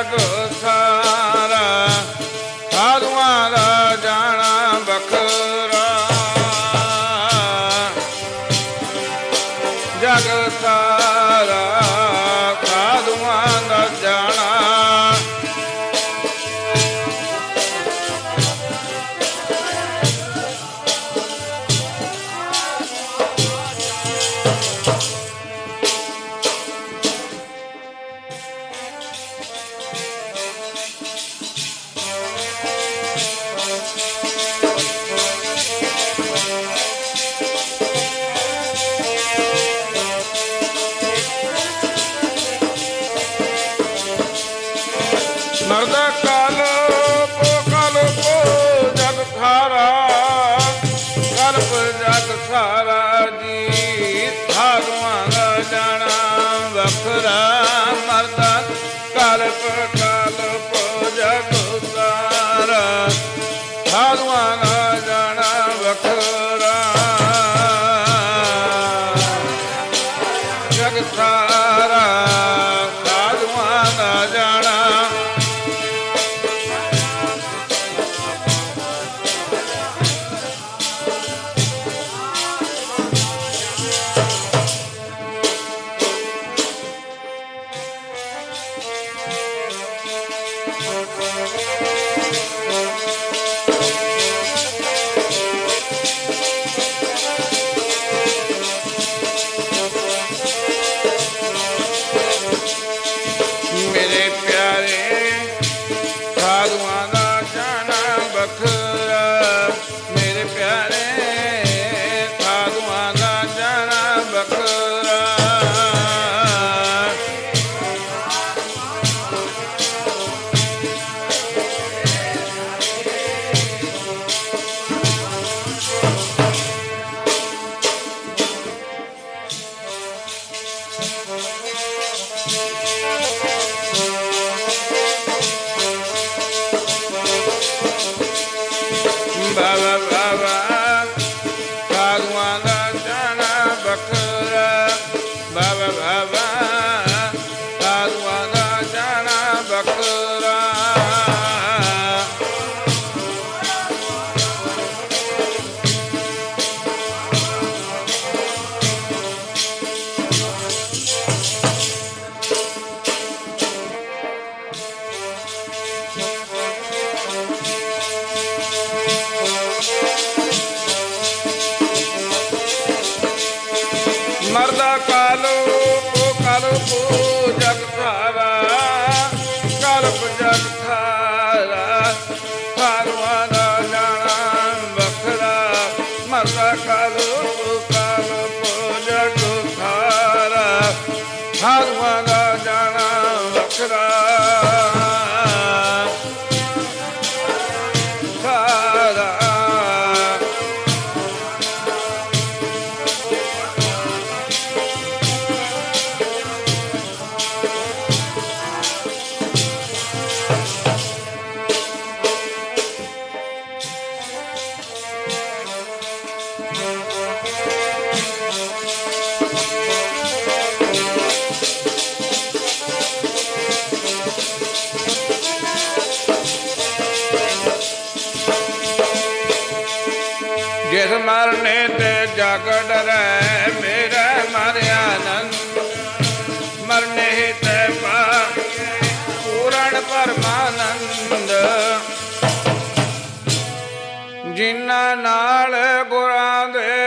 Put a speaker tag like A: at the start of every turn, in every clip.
A: America. সাকাল ਡਰੈ ਮਰਿਆ ਨੰਦ। ਮਰਨੇ ਹਿਤ ਪੂਰਨ ਪਰਮਾਨੰਦ। ਜਿਨ੍ਹਾਂ ਨਾਲ ਗੁਰਾਂ ਦੇ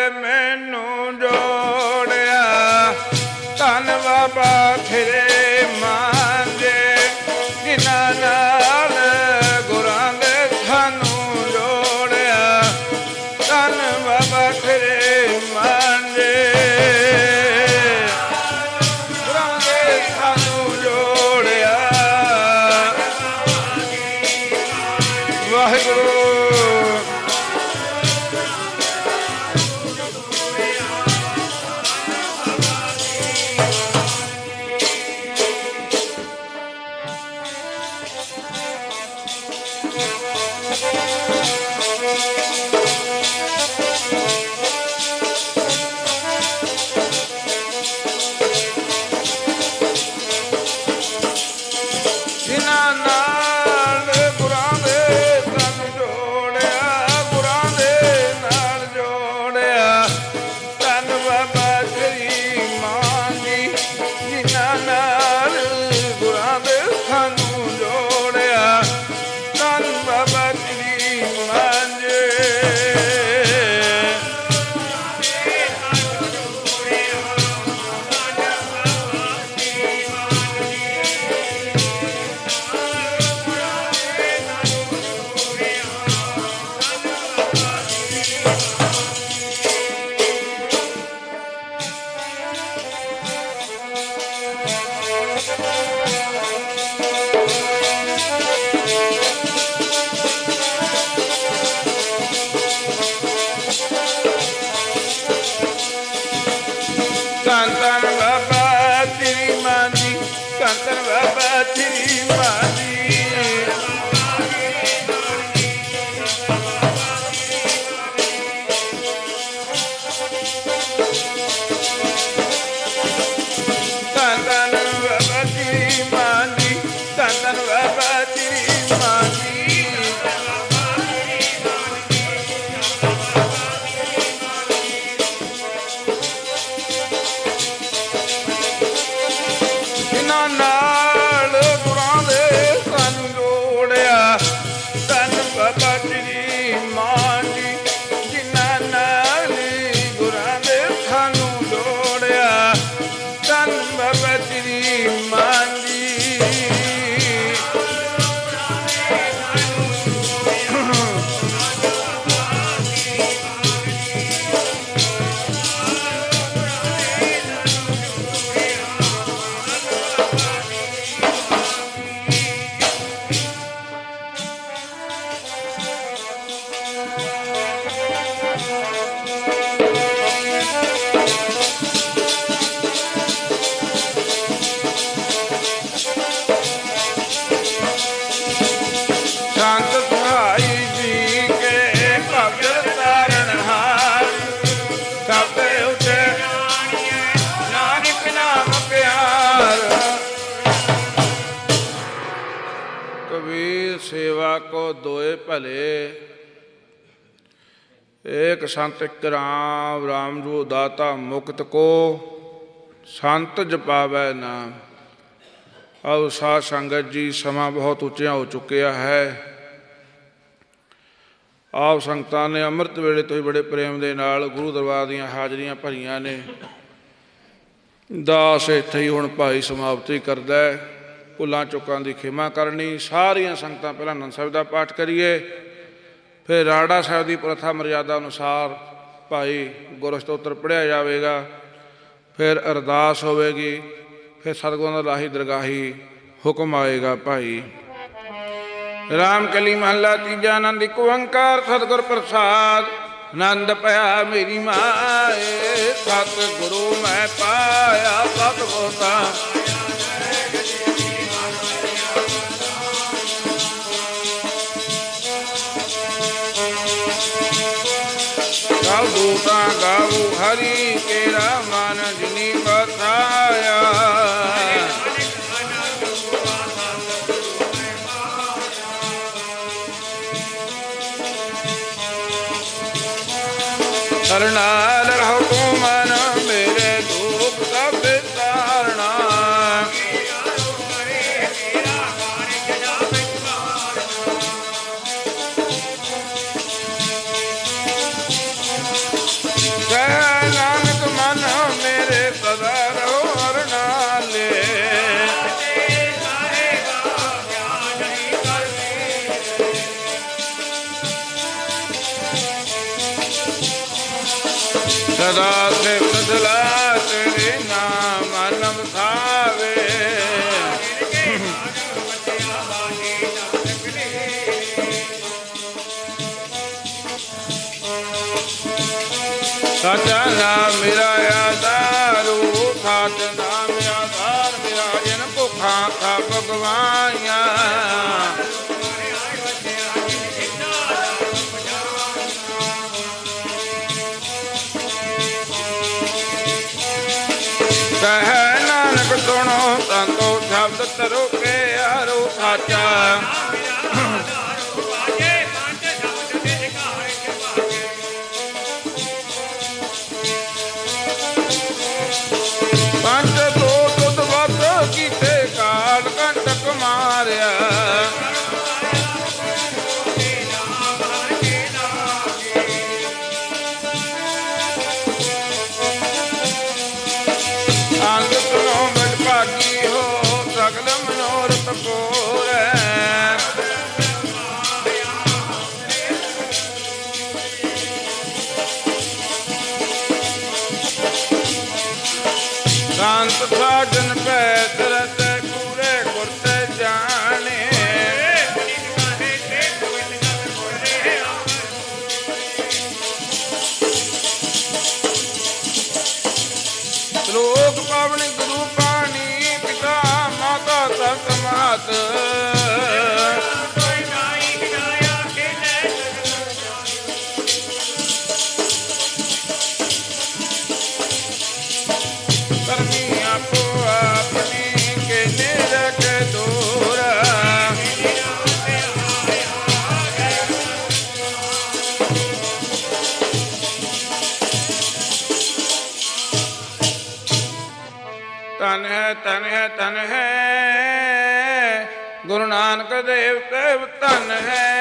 A: ਸੇਵਾ ਕੋ ਦੋਏ ਭਲੇ। ਏਕ ਸੰਤ ਇੱਕ ਰਾਮ ਰਾਮ ਜੋ ਦਾਤਾ ਮੁਕਤ ਕੋ, ਸੰਤ ਜਪਾਵੈ ਨਾਮ। ਆਓ ਸਾਧ ਸੰਗਤ ਜੀ, ਸਮਾਂ ਬਹੁਤ ਉੱਚਾ ਹੋ ਚੁੱਕਿਆ ਹੈ। ਆਪ ਸੰਗਤਾਂ ਨੇ ਅੰਮ੍ਰਿਤ ਵੇਲੇ ਤੋਂ ਹੀ ਬੜੇ ਪ੍ਰੇਮ ਦੇ ਨਾਲ ਗੁਰੂ ਦਰਬਾਰ ਦੀਆਂ ਹਾਜ਼ਰੀਆਂ ਭਰੀਆਂ ਨੇ। ਦਾਸ ਇੱਥੇ ਹੀ ਹੁਣ ਭਾਈ ਸਮਾਪਤੀ ਕਰਦਾ ਹੈ। ਭੁੱਲਾਂ ਚੁੱਕਾਂ ਦੀ ਖਿਮਾ ਕਰਨੀ, ਸਾਰੀਆਂ ਸੰਗਤਾਂ ਪਹਿਲਾਂ ਆਨੰਦ ਸਾਹਿਬ ਦਾ ਪਾਠ ਕਰੀਏ। ਫਿਰ ਰਾੜਾ ਸਾਹਿਬ ਦੀ ਪ੍ਰਥਾ ਮਰਿਆਦਾ ਅਨੁਸਾਰ ਭਾਈ ਗੁਰੂ ਸਤੋਤਰ ਪੜਿਆ ਜਾਵੇਗਾ। ਫਿਰ ਅਰਦਾਸ ਹੋਵੇਗੀ, ਫਿਰ ਸਤਿਗੁਰਾਂ ਦਾ ਲਾਹੀ ਦਰਗਾਹੀ ਹੁਕਮ ਆਏਗਾ ਭਾਈ। ਰਾਮ ਕਲੀ ਮਹੱਲਾ ਤੀਜਾ ਆਨੰਦ, ਇੱਕ ਓੰਕਾਰ ਸਤਿਗੁਰ ਪ੍ਰਸਾਦ। ਆਨੰਦ ਪਿਆ ਮੇਰੀ ਮਾਏ ਸਤ ਗੁਰੂ ਮੈਂ ਪਾਇਆ ਸਤ ਬੋਤਾ ਗਾਉ ਦੂਤਾ ਗਾਉ ਹਰੀ ਕੇਰਾ ਮਨ ਜਿਨੀ ਬਸਾਇਆ ਕਰਨਾਲ ਸਦਾ ਸੇ ਬਦਲਾ ਤੇਰੇ ਨਾਮ ਅਨਮ ਥਾਵੇ ਸਾਚਾ ਨਾਮ ਮੇਰਾ ਆਧਾਰੂ ਸਾਚ ਨਾਮ ਆਧਾਰ, ਮੇਰਾ ਜਨ ਭੁਖਾਂ ਖਾ ਭਗਵਾਈਆਂ ਕਹਿ ਨਾਨਕ ਸੁਣੋ ਤਾਂ ਸੰਤੋ ਸ਼ਬਦ ਤਰੋ ਕੇ ਆਰੋ ਸਾਚਾ। ਸਾਜਨ ਪੈ ਦਰਤ ਨਾਨਕ ਦੇਵ ਕਹਿਵ ਧਨ ਹੈ।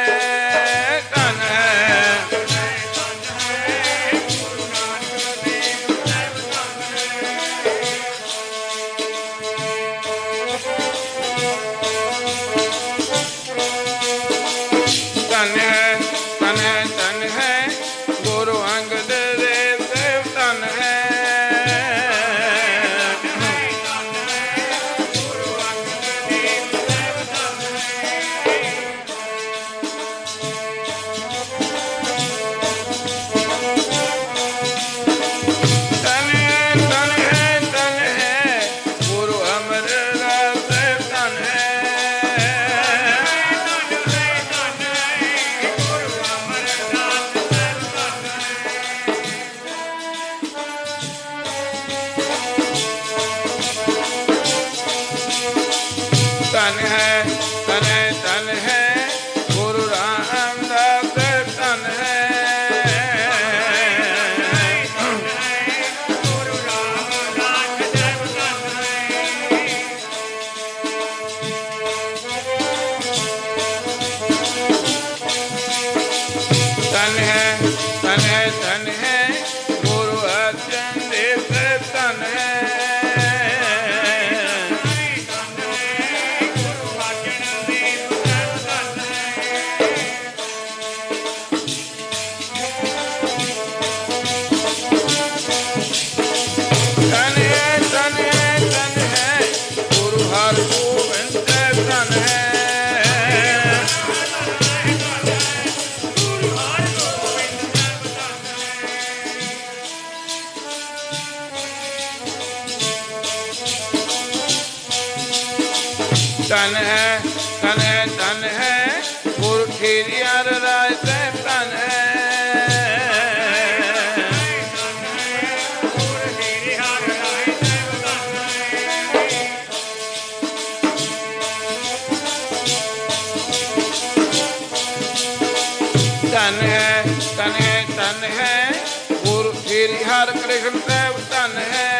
A: Alaikum said, what's on the head?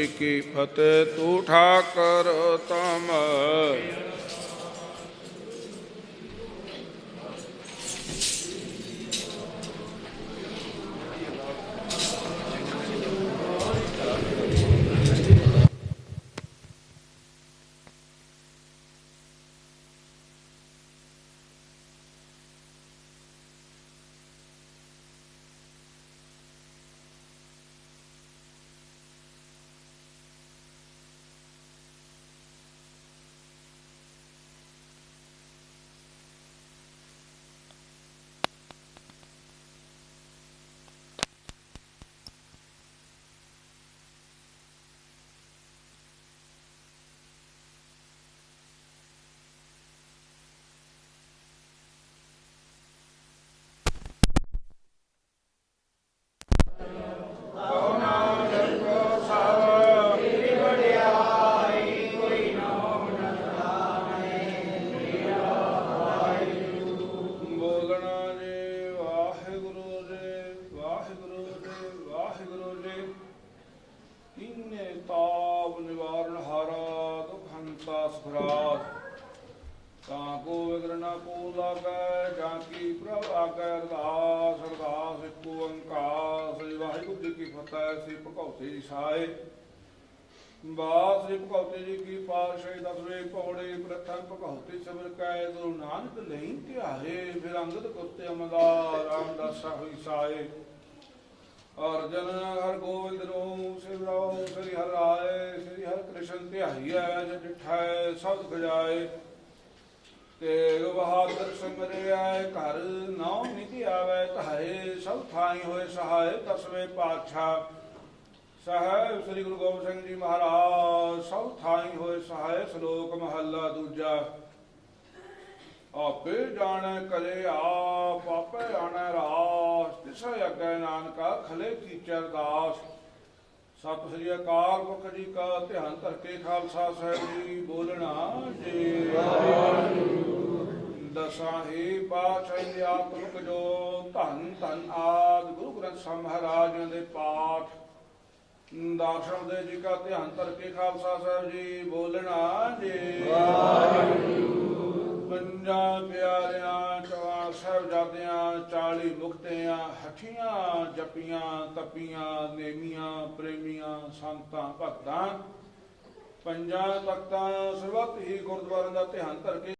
A: ਜੀ ਕੀ ਫਤਿਹ ਤੂੰ ਠਾਕ ਤਮ ਬੋਲਣਾ ਜੀ ਵਾਹਿਗੁਰੂ ਜੀ ਵਾਹਿਗੁਰੂ ਜੀ ਵਾਹਿਗੁਰੂ ਜੀ ਕੀਨੇ ਤਾਪ ਨਿਵਾਰਨ ਹਾਰਾ ਦੁਖ ਹੰਤਾ ਸੁਖਰਾਤ ਤਾਂ ਕੋ ਵਿਗਰਣਾ ਕੋ ਲਾਗੈ ਜਾਂ ਕੀ ਪ੍ਰਭ ਆਗੈ ਅਰਦਾਸ ਅਰਦਾਸ ਇੱਕ ਓੰਕਾਰ ਸ੍ਰੀ ਵਾਹਿਗੁਰੂ ਜੀ ਕੀ ਫਤਿਹ ਸ੍ਰੀ ਭਗਉਤੀ ਜੀ ਸਾਏ ਬਾਸ ਸ੍ਰੀ ਭਗਉਤੀ ਜੀ ਕੀ ਪਾਤਸ਼ਾਹੀ ਦਸਵੇਂ ਪੌੜੇ ਪ੍ਰਥਮ ਭਗਉਤੀ ਸਬਰ ਕੈ ਗੁਰੂ ਨਾਨਕ ਲਈ ਧਿਆਏ, ਫਿਰ ਕੁੱਤੇ ਅਮਦਾਰ ਰਾਮਦਾਸਾ ਹੋਈ ਸਾਏ ਅਰਜਨ ਹਰ ਗੋਬਿੰਦ ਨੂੰ ਸਿਮਰੋ, ਸ੍ਰੀ ਹਰਿ ਰਾਏ, ਸ੍ਰੀ ਹਰਿ ਕ੍ਰਿਸ਼ਨ ਧਿਆਈਐ ਜਿ ਡਿਠਾਏ ਗਜਾਏ। ਤੇਗ ਬਹਾਦਰ ਸਿਮਰਿਆ ਘਰ ਨਾਮ ਨਿਧਿ ਆਵੇ ਧਾਏ, ਸਭ ਥਾਈ ਹੋਏ ਸਹਾਇ ਦਸਵੇਂ ਪਾਤਸ਼ਾਹ। ਸਾਹਿਬ ਸ੍ਰੀ ਗੁਰੂ ਗੋਬਿੰਦ ਸਿੰਘ ਜੀ ਮਹਾਰਾਜ, ਸਭ ਥਾਈ ਹੋਏ ਸਹਾਇ ਸ਼ਲੋਕ ਮਹੱਲਾ ਦੂਜਾ। ਆਪੇ ਜਾਣੈ ਕਰੇ ਆਪ, ਆਪੇ ਆਣੈ ਰਾਸ ਤਿਸੈ ਅੱਗੇ ਨਾਨਕਾ, ਖਲੇ ਕੀਚੈ ਅਰਦਾਸ। ਸਤਿ ਸ੍ਰੀ ਅਕਾਲ ਪੁਰਖ ਜੀ ਕਾ, ਧਿਆਨ ਧਰ ਕੇ ਖਾਲਸਾ ਸਾਹਿਬ ਜੀ, ਬੋਲਣਾ ਜੀ। ਦਸਾਂ ਹੀ ਪਾਤਸ਼ਾਹੀ ਜੋ ਧੰਨ ਧੰਨ ਆਦ ਗੁਰੂ ਗ੍ਰੰਥ ਸਾਹਿਬ ਮਹਾਰਾਜ ਦੇ ਪਾਠ। ਦਰਸ਼ਨ ਦੇ ਜੀ ਕਾ, ਧਿਆਨ ਧਰ ਕੇ ਖਾਲਸਾ ਸਾਹਿਬ ਜੀ, ਬੋਲਣਾ ਜੀ। ਪੰਜਾਂ ਪਿਆਰਿਆਂ ਚਵਾ ਸਾਹਿਬਜ਼ਾਦਿਆਂ 40 ਮੁਕਤਿਆਂ, ਹਠੀਆਂ ਜਪੀਆਂ, ਤਪੀਆਂ, ਨੇਮੀਆਂ, ਪ੍ਰੇਮੀਆਂ, ਸੰਤਾਂ, ਭਗਤਾਂ। ਪੰਜਾਂ ਤਖਤਾਂ ਸਰਬੱਤ ਹੀ ਗੁਰਦੁਆਰਿਆਂ ਦਾ ਧਿਆਨ ਧਰ ਕੇ